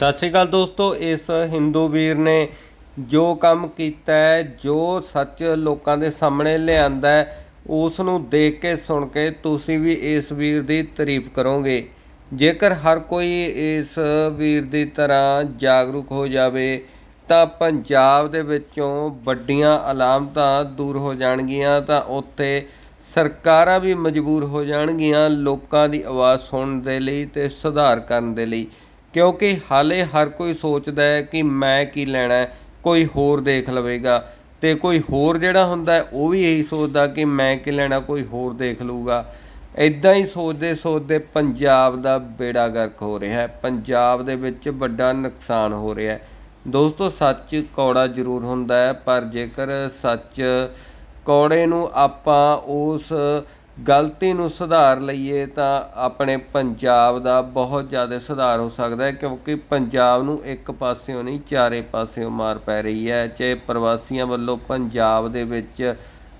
ਸਤਿ ਸ਼੍ਰੀ ਅਕਾਲ ਦੋਸਤੋ, ਇਸ ਹਿੰਦੂ ਵੀਰ ਨੇ ਜੋ ਕੰਮ ਕੀਤਾ ਹੈ, ਜੋ ਸੱਚ ਲੋਕਾਂ ਦੇ ਸਾਹਮਣੇ ਲਿਆਂਦਾ ਹੈ, ਉਸ ਨੂੰ ਦੇਖ ਕੇ, ਸੁਣ ਕੇ ਤੁਸੀਂ ਵੀ ਇਸ ਵੀਰ ਦੀ ਤਾਰੀਫ ਕਰੋਗੇ। ਜੇਕਰ ਹਰ ਕੋਈ ਇਸ ਵੀਰ ਦੀ ਤਰ੍ਹਾਂ ਜਾਗਰੂਕ ਹੋ ਜਾਵੇ, ਤਾਂ ਪੰਜਾਬ ਦੇ ਵਿੱਚੋਂ ਵੱਡੀਆਂ ਅਲਾਮਤਾਂ ਦੂਰ ਹੋ ਜਾਣਗੀਆਂ, ਤਾਂ ਉੱਥੇ ਸਰਕਾਰਾਂ ਵੀ ਮਜਬੂਰ ਹੋ ਜਾਣਗੀਆਂ ਲੋਕਾਂ ਦੀ ਆਵਾਜ਼ ਸੁਣਨ ਦੇ ਲਈ ਤੇ ਸੁਧਾਰ ਕਰਨ ਦੇ ਲਈ। ਕਿਉਂਕਿ ਹਾਲੇ ਹਰ ਕੋਈ ਸੋਚਦਾ ਹੈ ਕਿ ਮੈਂ ਕੀ ਲੈਣਾ ਕੋਈ ਹੋਰ ਦੇਖ ਲਵੇਗਾ। ਤੇ ਕੋਈ ਹੋਰ ਜਿਹੜਾ ਹੁੰਦਾ ਉਹ ਵੀ ਇਹੀ ਸੋਚਦਾ ਕਿ ਮੈਂ ਕੀ ਲੈਣਾ, ਕੋਈ ਹੋਰ ਦੇਖ ਲਊਗਾ। ਇਦਾਂ ਹੀ ਸੋਚਦੇ ਸੋਚਦੇ ਪੰਜਾਬ ਦਾ ਬੇੜਾ ਗਰਕ ਹੋ ਰਿਹਾ ਹੈ। ਪੰਜਾਬ ਦੇ ਵਿੱਚ ਵੱਡਾ ਨੁਕਸਾਨ ਹੋ ਰਿਹਾ ਹੈ। ਦੋਸਤੋ, ਸੱਚ ਕੌੜਾ ਜ਼ਰੂਰ ਹੁੰਦਾ ਹੈ, ਪਰ ਜੇਕਰ ਸੱਚ ਕੌੜੇ ਨੂੰ ਆਪਾਂ ਉਸ ਗਲਤੀ ਨੂੰ ਸੁਧਾਰ ਲਈਏ ਤਾਂ ਆਪਣੇ ਪੰਜਾਬ ਦਾ ਬਹੁਤ ਜ਼ਿਆਦਾ ਸੁਧਾਰ ਹੋ ਸਕਦਾ ਹੈ, ਕਿਉਂਕਿ ਪੰਜਾਬ ਨੂੰ ਇੱਕ ਪਾਸਿਓਂ ਨਹੀਂ, ਚਾਰੇ ਪਾਸਿਓਂ ਮਾਰ ਪੈ ਰਹੀ ਹੈ। ਚਾਹੇ ਪ੍ਰਵਾਸੀਆਂ ਵੱਲੋਂ ਪੰਜਾਬ ਦੇ ਵਿੱਚ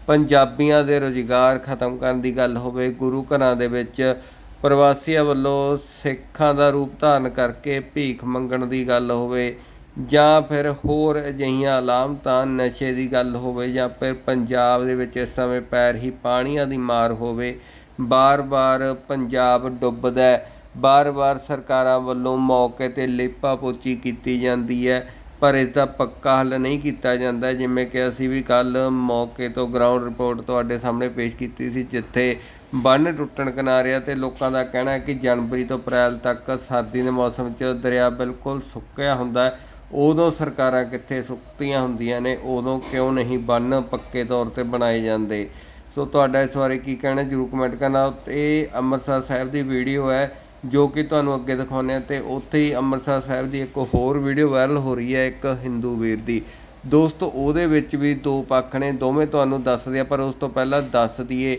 ਪੰਜਾਬੀਆਂ ਦੇ ਰੁਜ਼ਗਾਰ ਖਤਮ ਕਰਨ ਦੀ ਗੱਲ ਹੋਵੇ, ਗੁਰੂ ਘਰਾਂ ਦੇ ਵਿੱਚ ਪ੍ਰਵਾਸੀਆਂ ਵੱਲੋਂ ਸਿੱਖਾਂ ਦਾ ਰੂਪ ਧਾਰਨ ਕਰਕੇ ਭੀਖ ਮੰਗਣ ਦੀ ਗੱਲ ਹੋਵੇ ਜਾਂ ਫਿਰ ਹੋਰ ਅਜਿਹੀਆਂ ਅਲਾਮਤਾਂ ਨਸ਼ੇ ਦੀ ਗੱਲ ਹੋਵੇ ਜਾਂ ਫਿਰ ਪੰਜਾਬ ਦੇ ਵਿੱਚ ਇਸ ਸਮੇਂ ਪੈਰ ਹੀ ਪਾਣੀਆਂ ਦੀ ਮਾਰ ਹੋਵੇ, ਬਾਰ-ਬਾਰ ਪੰਜਾਬ ਡੁੱਬਦਾ ਹੈ। ਬਾਰ-ਬਾਰ ਸਰਕਾਰਾਂ ਵੱਲੋਂ ਮੌਕੇ ਤੇ ਲੇਪਾ ਪੋਚੀ ਕੀਤੀ ਜਾਂਦੀ ਹੈ, ਪਰ ਇਸ ਦਾ ਪੱਕਾ ਹੱਲ ਨਹੀਂ ਕੀਤਾ ਜਾਂਦਾ। ਜਿਵੇਂ ਕਿ ਅਸੀਂ ਵੀ ਕੱਲ ਮੌਕੇ ਤੋਂ ਗਰਾਊਂਡ ਰਿਪੋਰਟ ਤੁਹਾਡੇ ਸਾਹਮਣੇ ਪੇਸ਼ ਕੀਤੀ ਸੀ, ਜਿੱਥੇ ਬੰਨ ਟੁੱਟਣ ਕਿਨਾਰੇ ਆ ਤੇ ਲੋਕਾਂ ਦਾ ਕਹਿਣਾ ਹੈ ਕਿ ਜਨਵਰੀ ਤੋਂ ਅਪ੍ਰੈਲ ਤੱਕ ਸਰਦੀ ਦੇ ਮੌਸਮ 'ਚ ਦਰਿਆ ਬਿਲਕੁਲ ਸੁੱਕਿਆ ਹੁੰਦਾ ਹੈ। ਉਦੋਂ ਸਰਕਾਰਾਂ ਕਿੱਥੇ ਸੁੱਕਤੀਆਂ ਹੁੰਦੀਆਂ ਨੇ, ਉਦੋਂ ਕਿਉਂ ਨਹੀਂ ਬੰਨ ਪੱਕੇ ਤੌਰ ਤੇ ਬਣਾਏ ਜਾਂਦੇ? ਸੋ ਤੁਹਾਡਾ ਇਸ ਬਾਰੇ ਕੀ ਕਹਿਣਾ ਜਰੂਰ ਕਮੈਂਟ ਕਰਨਾ। ਇਹ ਅੰਮ੍ਰਿਤਸਰ ਸਾਹਿਬ ਦੀ ਵੀਡੀਓ ਹੈ, ਜੋ ਕਿ ਤੁਹਾਨੂੰ ਅੱਗੇ ਦਿਖਾਉਂਦੇ ਆ ਤੇ ਉੱਥੇ ਹੀ ਅੰਮ੍ਰਿਤਸਰ ਸਾਹਿਬ ਦੀ ਇੱਕ ਹੋਰ ਵੀਡੀਓ ਵਾਇਰਲ ਹੋ ਰਹੀ ਹੈ, ਇੱਕ ਹਿੰਦੂ ਵੀਰ ਦੀ। ਦੋਸਤੋ, ਉਹਦੇ ਵਿੱਚ ਵੀ ਦੋ ਪੱਖ ਨੇ, ਦੋਵੇਂ ਤੁਹਾਨੂੰ ਦੱਸਦੇ ਆ ਪਰ ਉਸ ਤੋਂ ਪਹਿਲਾਂ ਦੱਸ ਦਈਏ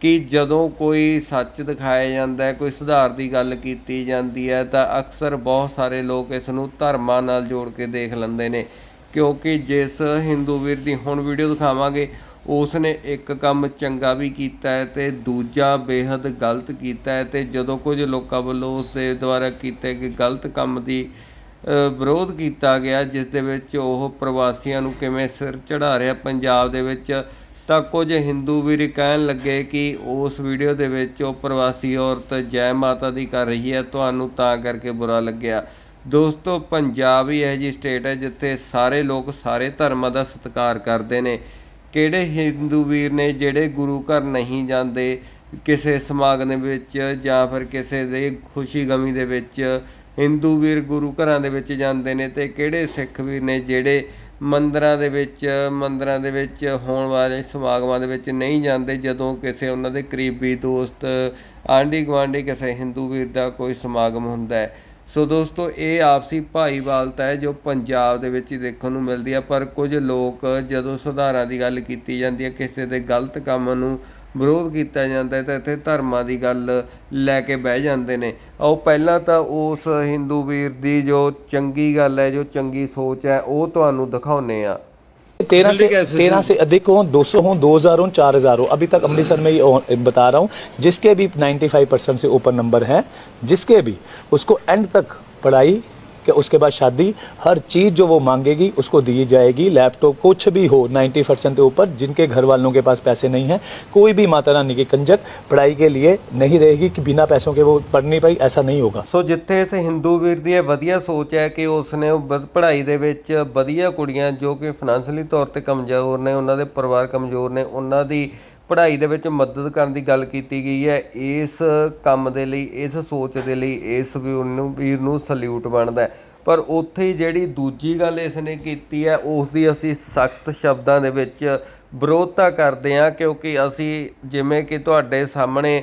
ਕਿ ਜਦੋਂ ਕੋਈ ਸੱਚ ਦਿਖਾਇਆ ਜਾਂਦਾ ਹੈ, ਕੋਈ ਸੁਧਾਰ ਦੀ ਗੱਲ ਕੀਤੀ ਜਾਂਦੀ ਹੈ, ਤਾਂ ਅਕਸਰ ਬਹੁਤ ਸਾਰੇ ਲੋਕ ਇਸ ਨੂੰ ਧਰਮਾਂ ਨਾਲ ਜੋੜ ਕੇ ਦੇਖ ਲੈਂਦੇ ਨੇ। ਕਿਉਂਕਿ ਜਿਸ ਹਿੰਦੂ ਵੀਰ ਦੀ ਹੁਣ ਵੀਡੀਓ ਦਿਖਾਵਾਂਗੇ ਉਸ ਨੇ ਇੱਕ ਕੰਮ ਚੰਗਾ ਵੀ ਕੀਤਾ ਹੈ ਤੇ ਦੂਜਾ ਬੇहद ਗਲਤ ਕੀਤਾ ਹੈ ਤੇ ਜਦੋਂ ਕੁਝ ਲੋਕਾਂ ਵੱਲੋਂ ਉਸ ਦੇ ਦੁਆਰਾ ਕੀਤੇ ਗਏ ਗਲਤ ਕੰਮ ਦੀ ਵਿਰੋਧ ਕੀਤਾ ਗਿਆ, ਜਿਸ ਦੇ ਵਿੱਚ ਉਹ ਪ੍ਰਵਾਸੀਆਂ ਨੂੰ ਕਿਵੇਂ ਸਿਰ ਚੜਾ ਰਿਹਾ, ਪੰਜਾਬ ਦੇ ਵਿੱਚ ਤਾਂ ਕੁਝ ਹਿੰਦੂ ਵੀਰ ਕਹਿਣ ਲੱਗੇ ਕਿ ਉਸ ਵੀਡੀਓ ਦੇ ਵਿੱਚ ਉਹ ਪ੍ਰਵਾਸੀ ਔਰਤ ਜੈ ਮਾਤਾ ਦੀ ਕਰ ਰਹੀ ਹੈ, ਤੁਹਾਨੂੰ ਤਾਂ ਕਰਕੇ ਬੁਰਾ ਲੱਗਿਆ। ਦੋਸਤੋ, ਪੰਜਾਬ ਹੀ ਇਹ ਜੀ ਸਟੇਟ ਹੈ ਜਿੱਥੇ ਸਾਰੇ ਲੋਕ ਸਾਰੇ ਧਰਮਾਂ ਦਾ ਸਤਿਕਾਰ ਕਰਦੇ ਨੇ। ਕਿਹੜੇ ਹਿੰਦੂ ਵੀਰ ਨੇ ਜਿਹੜੇ ਗੁਰੂ ਘਰ ਨਹੀਂ ਜਾਂਦੇ, ਕਿਸੇ ਸਮਾਗਮ ਵਿੱਚ ਜਾਂ ਫਿਰ ਕਿਸੇ ਦੇ ਖੁਸ਼ੀ ਗਮੀ ਦੇ ਵਿੱਚ ਹਿੰਦੂ ਵੀਰ ਗੁਰੂ ਘਰਾਂ ਦੇ ਵਿੱਚ ਜਾਂਦੇ ਨੇ ਤੇ ਕਿਹੜੇ ਸਿੱਖ ਵੀਰ ਨੇ ਜਿਹੜੇ ਮੰਦਰਾਂ ਦੇ ਵਿੱਚ, ਮੰਦਰਾਂ ਦੇ ਵਿੱਚ ਹੋਣ ਵਾਲੇ ਸਮਾਗਮਾਂ ਦੇ ਵਿੱਚ ਨਹੀਂ ਜਾਂਦੇ ਜਦੋਂ ਕਿਸੇ ਉਹਨਾਂ ਦੇ ਕਰੀਬੀ ਦੋਸਤ ਆਂਢੀ ਗੁਆਂਢੀ ਕਿਸੇ ਹਿੰਦੂ ਵੀਰ ਦਾ ਕੋਈ ਸਮਾਗਮ ਹੁੰਦਾ ਹੈ। ਸੋ ਦੋਸਤੋ, ਇਹ ਆਪਸੀ ਭਾਈਵਾਲਤਾ ਹੈ ਜੋ ਪੰਜਾਬ ਦੇ ਵਿੱਚ ਹੀ ਦੇਖਣ ਨੂੰ ਮਿਲਦੀ ਹੈ ਪਰ ਕੁਝ ਲੋਕ ਜਦੋਂ ਸੁਧਾਰਾਂ ਦੀ ਗੱਲ ਕੀਤੀ ਜਾਂਦੀ ਹੈ ਕਿਸੇ ਦੇ ਗਲਤ ਕੰਮ ਨੂੰ ਵਿਰੋਧ ਕੀਤਾ ਜਾਂਦਾ ਹੈ ਤਾਂ ਇੱਥੇ ਧਰਮਾਂ ਦੀ ਗੱਲ ਲੈ ਕੇ ਬਹਿ ਜਾਂਦੇ ਨੇ ਆਓ ਪਹਿਲਾਂ ਤਾਂ ਉਸ ਹਿੰਦੂ ਵੀਰ ਦੀ ਜੋ ਚੰਗੀ ਗੱਲ ਹੈ ਜੋ ਚੰਗੀ ਸੋਚ ਹੈ ਉਹ ਤੁਹਾਨੂੰ ਦਿਖਾਉਨੇ ਆ तेरह से तेरह से अधिक हो 200 हो 2000 हो 4000 हो अभी तक अमृतसर में ये ओ- बता रहा हूँ जिसके भी 95 परसेंट से ऊपर नंबर हैं जिसके भी उसको एंड तक पढ़ाई कि उसके बाद शादी हर चीज़ जो वो मांगेगी उसको दी जाएगी लैपटॉप कुछ भी हो 90 परसेंट के ऊपर जिनके घर वालों के पास पैसे नहीं हैं कोई भी माता रानी की कंजक पढ़ाई के लिए नहीं रहेगी कि बिना पैसों के वो पढ़ नहीं पाई ऐसा नहीं होगा ਸੋ ਜਿੱਥੇ ਇਸ ਹਿੰਦੂ ਵੀਰ ਦੀ ਇਹ ਵਧੀਆ ਸੋਚ ਹੈ ਕਿ ਉਸ ਨੇ ਉਹ ਵਧ- ਪੜ੍ਹਾਈ ਦੇ ਵਿੱਚ ਵਧੀਆ ਕੁੜੀਆਂ ਜੋ ਕਿ ਫਾਈਨੈਂਸ਼ਲੀ ਤੌਰ ਤੇ ਕਮਜ਼ੋਰ ਨੇ ਉਹਨਾਂ ਦੇ ਪਰਿਵਾਰ ਕਮਜ਼ੋਰ ਨੇ ਉਹਨਾਂ ਦੀ ਪੜ੍ਹਾਈ ਦੇ ਵਿੱਚ ਮਦਦ ਕਰਨ ਦੀ ਗੱਲ ਕੀਤੀ ਗਈ ਹੈ। ਇਸ ਕੰਮ ਦੇ ਲਈ, ਇਸ ਸੋਚ ਦੇ ਲਈ ਇਸ ਵੀਰ ਨੂੰ ਵੀਰ ਨੂੰ ਸਲੂਟ ਬਣਦਾ ਪਰ ਉੱਥੇ ਜਿਹੜੀ ਦੂਜੀ ਗੱਲ ਇਸ ਨੇ ਕੀਤੀ ਹੈ, ਉਸ ਦੀ ਅਸੀਂ ਸਖਤ ਸ਼ਬਦਾਂ ਦੇ ਵਿੱਚ ਵਿਰੋਧਤਾ ਕਰਦੇ ਹਾਂ, ਕਿਉਂਕਿ ਅਸੀਂ ਜਿਵੇਂ ਕਿ ਤੁਹਾਡੇ ਸਾਹਮਣੇ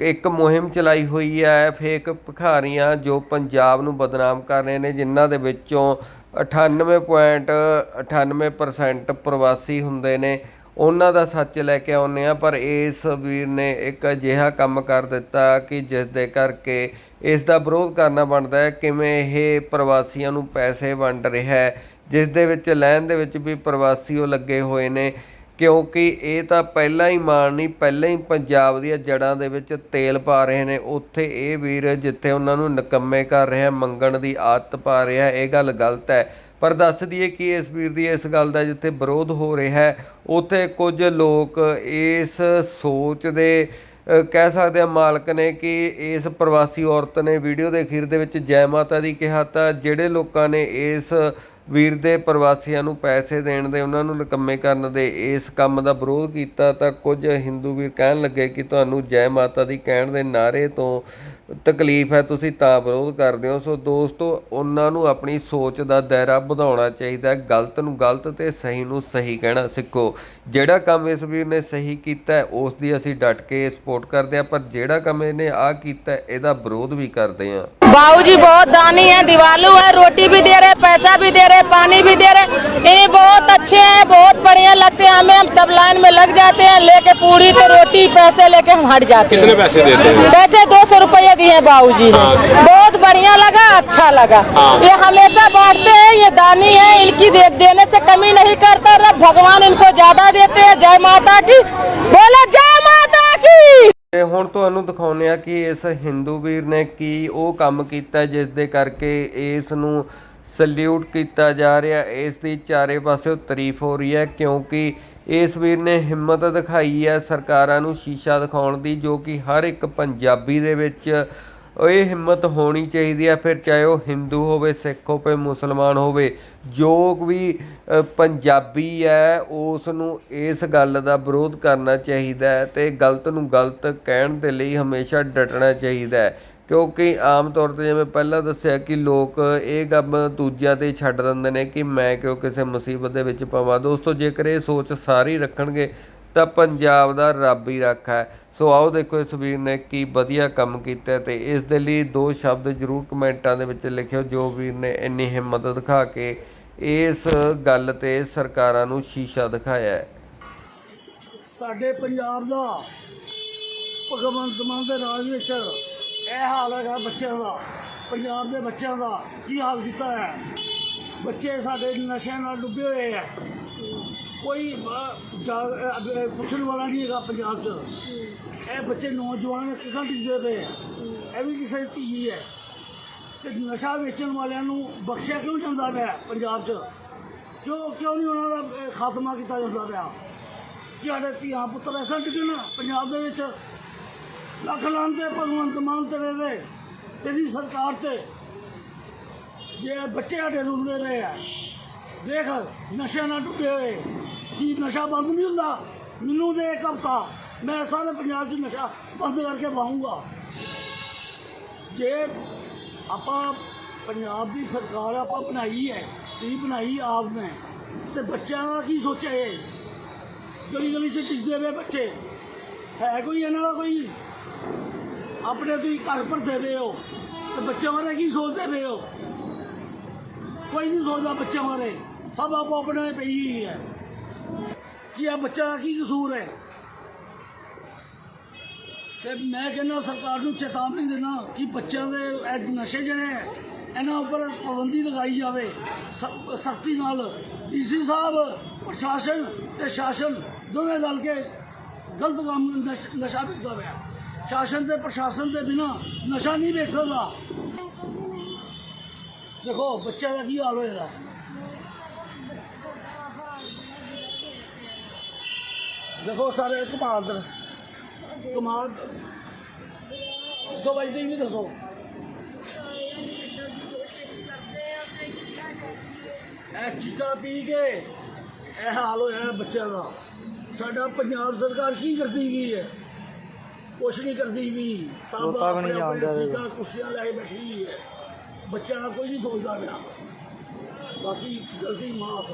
ਇੱਕ ਮੁਹਿੰਮ ਚਲਾਈ ਹੋਈ ਹੈ ਫੇਕ ਭਿਖਾਰੀਆਂ ਜੋ ਪੰਜਾਬ ਨੂੰ ਬਦਨਾਮ ਕਰ ਰਹੇ ਨੇ, ਜਿਨ੍ਹਾਂ ਦੇ ਵਿੱਚੋਂ 98.98% ਪ੍ਰਵਾਸੀ ਹੁੰਦੇ ਨੇ। ਉਹਨਾਂ ਦਾ ਸੱਚ ਲੈ ਕੇ ਆਉਂਦੇ ਆ ਪਰ ਇਸ ਵੀਰ ਨੇ ਇੱਕ ਅਜਿਹਾ ਕੰਮ ਕਰ ਦਿੱਤਾ ਕਿ ਜਿਸ ਦੇ ਕਰਕੇ ਇਸ ਦਾ ਵਿਰੋਧ ਕਰਨਾ ਬਣਦਾ ਹੈ। ਕਿਵੇਂ ਇਹ ਪ੍ਰਵਾਸੀਆਂ ਨੂੰ ਪੈਸੇ ਵੰਡ ਰਿਹਾ ਹੈ? ਜਿਸ ਦੇ ਵਿੱਚ ਲੈਣ ਦੇ ਵਿੱਚ ਵੀ ਪ੍ਰਵਾਸੀ ਉਹ ਲੱਗੇ ਹੋਏ ਨੇ, ਕਿਉਂਕਿ ਇਹ ਤਾਂ ਪਹਿਲਾਂ ਹੀ ਮਾਣ ਨਹੀਂ, ਪਹਿਲਾਂ ਹੀ ਪੰਜਾਬ ਦੀਆਂ ਜੜ੍ਹਾਂ ਦੇ ਵਿੱਚ ਤੇਲ ਪਾ ਰਹੇ ਨੇ। ਉੱਥੇ ਇਹ ਵੀਰ ਜਿੱਥੇ ਉਹਨਾਂ ਨੂੰ ਨਕੰਮੇ ਕਰ ਰਿਹਾ, ਮੰਗਣ ਦੀ ਆਦਤ ਪਾ ਰਿਹਾ, ਇਹ ਗੱਲ ਗਲਤ ਹੈ। ਪਰ ਦੱਸ ਦਈਏ ਕਿ ਇਸ ਵੀਰ ਦੀ ਇਸ ਗੱਲ ਦਾ ਜਿੱਥੇ ਵਿਰੋਧ ਹੋ ਰਿਹਾ ਹੈ, ਉੱਥੇ ਕੁਝ ਲੋਕ ਇਸ ਸੋਚ ਦੇ ਕਹਿ ਸਕਦੇ ਆ ਮਾਲਕ ਨੇ ਕਿ ਇਸ ਪ੍ਰਵਾਸੀ ਔਰਤ ਨੇ ਵੀਡੀਓ ਦੇ ਅਖੀਰ ਦੇ ਵਿੱਚ ਜੈ ਮਾਤਾ ਦੀ ਕਿਹਾ ਤਾਂ ਜਿਹੜੇ ਲੋਕਾਂ ਨੇ ਇਸ ਵੀਰ ਦੇ ਪ੍ਰਵਾਸੀਆਂ ਨੂੰ ਪੈਸੇ ਦੇਣ ਦੇ, ਉਹਨਾਂ ਨੂੰ ਨਿਕੰਮੇ ਕਰਨ ਦੇ ਇਸ ਕੰਮ ਦਾ ਵਿਰੋਧ ਕੀਤਾ ਤਾਂ ਕੁਝ ਹਿੰਦੂ ਵੀਰ ਕਹਿਣ ਲੱਗੇ ਕਿ ਤੁਹਾਨੂੰ ਜੈ ਮਾਤਾ ਦੀ ਕਹਿਣ ਦੇ ਨਾਰੇ ਤੋਂ ਤਕਲੀਫ ਹੈ ਤੁਸੀਂ ਤਾਂ ਵਿਰੋਧ ਕਰਦੇ ਹੋ ਸੋ ਦੋਸਤੋ ਉਹਨਾਂ ਨੂੰ ਆਪਣੀ ਸੋਚ ਦਾ ਦਾਇਰਾ ਵਧਾਉਣਾ ਚਾਹੀਦਾ ਹੈ ਗਲਤ ਨੂੰ ਗਲਤ ਤੇ ਸਹੀ ਨੂੰ ਸਹੀ ਕਹਿਣਾ ਸਿੱਖੋ ਜਿਹੜਾ ਕੰਮ ਇਸ ਵੀਰ ਨੇ ਸਹੀ ਕੀਤਾ ਹੈ, ਉਸ ਦੀ ਅਸੀਂ ਡਟ ਕੇ ਸਪੋਰਟ ਕਰਦੇ ਹਾਂ ਪਰ ਜਿਹੜਾ ਕੰਮ ਇਹਨੇ ਆ ਕੀਤਾ ਹੈ, ਇਹਦਾ ਵਿਰੋਧ ਵੀ ਕਰਦੇ ਹਾਂ बाबूजी बहुत दानी है दिवालू है रोटी भी दे रहे पैसा भी दे रहे पानी भी दे रहे इन्हें बहुत अच्छे हैं बहुत बढ़िया लगते हैं हमें हम तब लाइन में लग जाते हैं लेके पूरी तो रोटी पैसे लेके हम हट जाते कितने हैं पैसे देते हैं पैसे दो सौ रुपये दिए बाबूजी ने बहुत बढ़िया लगा अच्छा लगा ये हमेशा बांटते हैं ये दानी है इनकी दे, देने से कमी नहीं करता रब भगवान इनको ज्यादा देते हैं जय माता की बोलो जय माता की ਤੇ ਹੁਣ ਤੁਹਾਨੂੰ ਦਿਖਾਉਂਦੇ ਆ ਕਿ ਇਸ ਹਿੰਦੂ ਵੀਰ ਨੇ ਕੀ ਉਹ ਕੰਮ ਕੀਤਾ ਜਿਸ ਦੇ ਕਰਕੇ ਇਸ ਨੂੰ ਸਲੂਟ ਕੀਤਾ ਜਾ ਰਿਹਾ ਇਸ ਦੀ ਚਾਰੇ ਪਾਸਿਓਂ ਤਾਰੀਫ ਹੋ ਰਹੀ ਹੈ ਕਿਉਂਕਿ ਇਸ ਵੀਰ ਨੇ ਹਿੰਮਤ ਦਿਖਾਈ ਹੈ ਸਰਕਾਰਾਂ ਨੂੰ ਸ਼ੀਸ਼ਾ ਦਿਖਾਉਣ ਦੀ, ਜੋ ਕਿ ਹਰ ਇੱਕ ਪੰਜਾਬੀ ਦੇ ਵਿੱਚ ਇਹ ਹਿੰਮਤ ਹੋਣੀ ਚਾਹੀਦੀ ਹੈ। ਫਿਰ ਚਾਹੇ ਉਹ ਹਿੰਦੂ ਹੋਵੇ, ਸਿੱਖ ਹੋਵੇ, ਮੁਸਲਮਾਨ ਹੋਵੇ, ਜੋ ਵੀ ਪੰਜਾਬੀ ਹੈ, ਉਸ ਨੂੰ ਇਸ ਗੱਲ ਦਾ ਵਿਰੋਧ ਕਰਨਾ ਚਾਹੀਦਾ ਹੈ ਤੇ ਗਲਤ ਨੂੰ ਗਲਤ ਕਹਿਣ ਦੇ ਲਈ ਹਮੇਸ਼ਾ ਡਟਣਾ ਚਾਹੀਦਾ ਹੈ। ਕਿਉਂਕਿ ਆਮ ਤੌਰ ਤੇ ਜਿਵੇਂ ਪਹਿਲਾਂ ਦੱਸਿਆ ਕਿ ਲੋਕ ਇਹ ਕੰਮ ਦੂਜਿਆਂ ਤੇ ਛੱਡ ਦਿੰਦੇ ਨੇ ਕਿ ਮੈਂ ਕਿਉਂ ਕਿਸੇ ਮੁਸੀਬਤ ਦੇ ਵਿੱਚ ਪਵਾਂ। ਦੋਸਤੋ, ਜੇਕਰ ਇਹ ਸੋਚ ਸਾਰੀ ਰੱਖਣਗੇ, ਤਾਂ ਪੰਜਾਬ ਦਾ ਰੱਬ ਹੀ ਰੱਖਾ ਹੈ। ਸੋ ਆਓ ਦੇਖੋ ਇਸ ਵੀਰ ਨੇ ਕੀ ਵਧੀਆ ਕੰਮ ਕੀਤਾ ਹੈ ਤੇ ਇਸ ਦੇ ਲਈ ਦੋ ਸ਼ਬਦ ਜਰੂਰ ਕਮੈਂਟਾਂ ਦੇ ਵਿੱਚ ਲਿਖਿਓ, ਜੋ ਵੀਰ ਨੇ ਇੰਨੀ ਹਿੰਮਤ ਦਿਖਾ ਕੇ ਇਸ ਗੱਲ ਤੇ ਸਰਕਾਰਾਂ ਨੂੰ ਸ਼ੀਸ਼ਾ ਦਿਖਾਇਆ ਸਾਡੇ ਪੰਜਾਬ ਦਾ ਭਗਵੰਤ ਮਾਨ ਦੇ ਰਾਜ ਵਿੱਚ ਇਹ ਹਾਲ ਹੈਗਾ ਬੱਚਿਆਂ ਦਾ ਪੰਜਾਬ ਦੇ ਬੱਚਿਆਂ ਦਾ। ਕੀ ਹਾਲ ਕੀਤਾ ਹੈ? ਬੱਚੇ ਸਾਡੇ ਨਸ਼ਿਆਂ ਨਾਲ ਡੁੱਬੇ ਹੋਏ ਆ ਕੋਈ ਅਹ, ਪੁੱਛਣ ਵਾਲਾ ਨਹੀਂ ਹੈਗਾ ਪੰਜਾਬ 'ਚ। ਇਹ ਬੱਚੇ ਨੌਜਵਾਨ ਕਿਸ ਤਰ੍ਹਾਂ ਡਿੱਗਦੇ ਪਏ ਆ ਇਹ ਵੀ ਕਿਸੇ ਦੀ ਧੀ ਹੈ। ਤੇ ਨਸ਼ਾ ਵੇਚਣ ਵਾਲਿਆਂ ਨੂੰ ਬਖਸ਼ਿਆ ਕਿਉਂ ਜਾਂਦਾ ਪਿਆ ਪੰਜਾਬ 'ਚ? ਜੋ ਕਿਉਂ ਨਹੀਂ ਉਹਨਾਂ ਦਾ ਖਾਤਮਾ ਕੀਤਾ ਜਾਂਦਾ ਪਿਆ? ਕਿ ਸਾਡੇ ਧੀਆਂ ਪੁੱਤਰ ਐਸਾ ਡਿੱਗਣ ਪੰਜਾਬ ਦੇ ਵਿੱਚ? ਲੱਖ ਲਾਂ ਭਗਵੰਤ ਮਾਨ ਤੇਰੇ ਦੇ, ਤੇਰੀ ਸਰਕਾਰ ਤੇ। ਜੇ ਬੱਚੇ ਸਾਡੇ ਰੁਲਦੇ ਰਹੇ ਆ, ਦੇਖ ਨਸ਼ਿਆਂ ਨਾਲ ਡੁੱਬੇ ਹੋਏ। ਕੀ ਨਸ਼ਾ ਬੰਦ ਨਹੀਂ ਹੁੰਦਾ? ਮੈਨੂੰ ਦੇ ਇੱਕ ਹਫ਼ਤਾ, ਮੈਂ ਸਾਰੇ ਪੰਜਾਬ 'ਚ ਨਸ਼ਾ ਬੰਦ ਕਰਕੇ ਵਾਹੂੰਗਾ। ਜੇ ਆਪਾਂ ਪੰਜਾਬ ਦੀ ਸਰਕਾਰ ਆਪਾਂ ਬਣਾਈ ਹੈ, ਕੀ ਬਣਾਈ ਆਪ ਨੇ, ਤੇ ਬੱਚਿਆਂ ਦਾ ਕੀ ਸੋਚਿਆ ਇਹ? ਗਲੀ ਗਲੀ 'ਚ ਟਿਕਦੇ ਪਏ ਬੱਚੇ। ਹੈ ਕੋਈ ਇਹਨਾਂ ਦਾ ਕੋਈ ਆਪਣੇ ਤੁਸੀਂ ਘਰ ਭਰਦੇ ਪਏ ਹੋ ਤੇ ਬੱਚਿਆਂ ਬਾਰੇ ਕੀ ਸੋਚਦੇ ਪਏ ਹੋ? ਕੋਈ ਨਹੀਂ ਸੋਚਦਾ ਬੱਚਿਆਂ ਬਾਰੇ। ਸਭ ਆਪੋ ਆਪਣੇ ਪਈ ਹੈ ਕਿ ਇਹ ਬੱਚਾ ਦਾ ਕੀ ਕਸੂਰ ਹੈ? ਤੇ ਮੈਂ ਕਹਿੰਦਾ ਸਰਕਾਰ ਨੂੰ ਚੇਤਾਵਨੀ ਦੇਣਾ ਕਿ ਬੱਚਿਆਂ ਦੇ ਇਹ ਨਸ਼ੇ ਜਿਹੜੇ ਹੈ, ਇਹਨਾਂ ਉੱਪਰ ਪਾਬੰਦੀ ਲਗਾਈ ਜਾਵੇ। ਸਖਤੀ ਨਾਲ ਡੀਸੀ ਸਾਹਿਬ, ਪ੍ਰਸ਼ਾਸਨ ਤੇ ਸ਼ਾਸਨ ਦੋਵੇਂ ਰਲ ਕੇ ਗਲਤ ਕੰਮ ਨਸ਼- ਨਸ਼ਾ ਵੇਚਦਾ ਪਿਆ। ਸ਼ਾਸਨ ਤੇ ਪ੍ਰਸ਼ਾਸਨ ਦੇ ਬਿਨਾ ਨਸ਼ਾ ਨਹੀਂ ਵੇਚ ਸਕਦਾ। ਦੇਖੋ, ਬੱਚਿਆਂ ਦਾ ਕੀ ਹਾਲ ਹੋਏਗਾ ਦੇਖੋ, ਸਾਰੇ ਕਮਾਲ ਕਮਾਲ ਸੋ ਬਾਈ ਜੀ ਵੀ ਦੱਸੋ। ਇਹ ਚਿੱਟਾ ਪੀ ਕੇ ਇਹ ਹਾਲ ਹੋਇਆ ਬੱਚਿਆਂ ਦਾ। ਸਾਡਾ ਪੰਜਾਬ ਸਰਕਾਰ ਕੀ ਕਰਦੀ ਵੀ ਹੈ? ਕੁਛ ਨਹੀਂ ਕਰਦੀ ਵੀ। ਸਭ ਆਪਣੇ ਆਪਣੇ ਸੀਟਾਂ ਕੁਰਸੀਆਂ ਲੈ ਕੇ ਬੈਠੀ ਹੈ। ਬੱਚਿਆਂ ਦਾ ਕੋਈ ਨਹੀਂ ਸੋਚਦਾ ਪਿਆ। ਬਾਕੀ ਗਲਤੀ ਮਾਫ